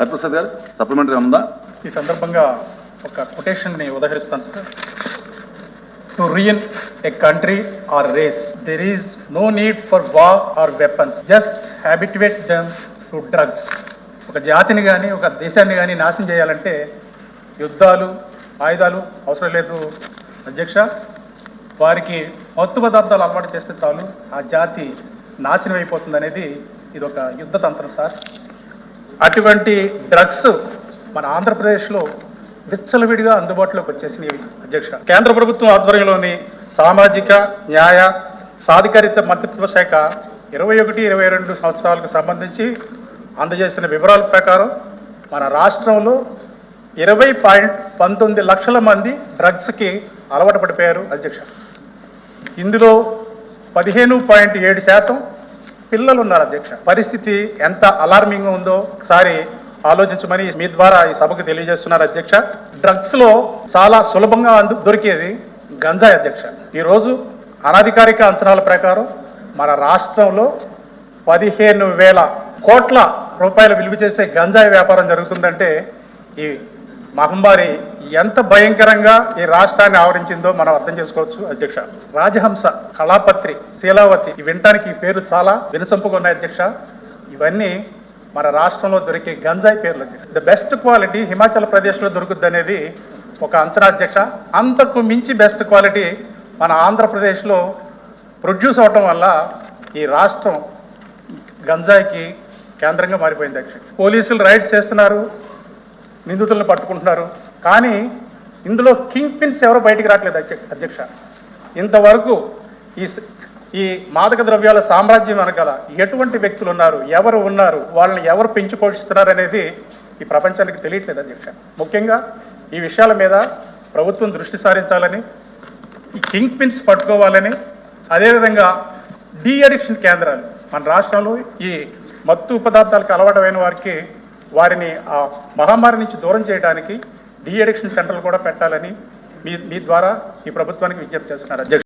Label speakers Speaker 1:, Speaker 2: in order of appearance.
Speaker 1: హరిప్రసాద్ గారు సప్లిమెంటరీ ఉందా?
Speaker 2: ఈ సందర్భంగా ఒక కొటేషన్ని ఉదహరిస్తాను sir to ruin a country or race there is no need for war or weapons just habituate them to drugs ఒక జాతిని కానీ ఒక దేశాన్ని కానీ నాశనం చేయాలంటే యుద్ధాలు ఆయుధాలు అవసరం లేదు అధ్యక్ష. వారికి మత్తు పదార్థాలు అలవాటు చేస్తే చాలు ఆ జాతి నాశనం అయిపోతుంది అనేది ఇది ఒక యుద్ధ తంత్రం సార్ అటువంటి డ్రగ్స్ మన ఆంధ్రప్రదేశ్లో విచ్చలవిడిగా అందుబాటులోకి వచ్చేసినవి అధ్యక్ష. కేంద్ర ప్రభుత్వం ఆధ్వర్యంలోని సామాజిక న్యాయ సాధికారిత మంత్రిత్వ శాఖ ఇరవై ఒకటి ఇరవై రెండు సంవత్సరాలకు సంబంధించి అందజేసిన వివరాల ప్రకారం మన రాష్ట్రంలో ఇరవై పాయింట్ పంతొమ్మిది లక్షల మంది డ్రగ్స్కి అలవాటు పడిపోయారు అధ్యక్ష. ఇందులో పదిహేను పాయింట్ ఏడు శాతం పిల్లలు ఉన్నారు అధ్యక్ష. పరిస్థితి ఎంత అలార్మింగ్ ఉందో ఒకసారి ఆలోచించమని మీ ద్వారా ఈ సభకు తెలియజేస్తున్నారు అధ్యక్ష. డ్రగ్స్లో చాలా సులభంగా దొరికేది గంజాయి అధ్యక్ష. ఈరోజు అనధికారిక అంచనాల ప్రకారం మన రాష్ట్రంలో పదిహేను వేల కోట్ల రూపాయలు విలువ చేసే గంజాయి వ్యాపారం జరుగుతుందంటే ఈ మహమ్మారి ఎంత భయంకరంగా ఈ రాష్ట్రాన్ని ఆవరించిందో మనం అర్థం చేసుకోవచ్చు అధ్యక్ష. రాజహంస కళాపత్రి శీలావతి వినటానికి ఈ పేరు చాలా వినసొంపుగా ఉన్నాయి అధ్యక్ష. ఇవన్నీ మన రాష్ట్రంలో దొరికే గంజాయి పేర్లు ద బెస్ట్ క్వాలిటీ హిమాచల్ ప్రదేశ్లో దొరుకుద్ది అనేది ఒక అంచనా అధ్యక్ష. అంతకు మించి బెస్ట్ క్వాలిటీ మన ఆంధ్రప్రదేశ్లో ప్రొడ్యూస్ అవటం వల్ల ఈ రాష్ట్రం గంజాయికి కేంద్రంగా మారిపోయింది అధ్యక్ష. పోలీసులు రైడ్స్ చేస్తున్నారు నిందితులను పట్టుకుంటున్నారు. కానీ ఇందులో కింగ్ పిన్స్ ఎవరు బయటికి రావట్లేదు అధ్యక్ష. ఇంతవరకు ఈ ఈ మాదక ద్రవ్యాల సామ్రాజ్యం వెనకాల ఎటువంటి వ్యక్తులు ఉన్నారు ఎవరు ఉన్నారు వాళ్ళని ఎవరు పెంచి పోషిస్తున్నారు అనేది ఈ ప్రపంచానికి తెలియట్లేదు అధ్యక్ష. ముఖ్యంగా ఈ విషయాల మీద ప్రభుత్వం దృష్టి సారించాలని ఈ కింగ్ పిన్స్ పట్టుకోవాలని అదేవిధంగా డీ అడిక్షన్ కేంద్రాలు. మన రాష్ట్రంలో ఈ మత్తు పదార్థాలకు అలవాటమైన వారికి వారిని ఆ మహమ్మారి నుంచి దూరం చేయడానికి డీ అడిక్షన్ సెంటర్లు కూడా పెట్టాలని మీ మీ ద్వారా ఈ ప్రభుత్వానికి విజ్ఞప్తి చేస్తున్నారు. అధ్యక్ష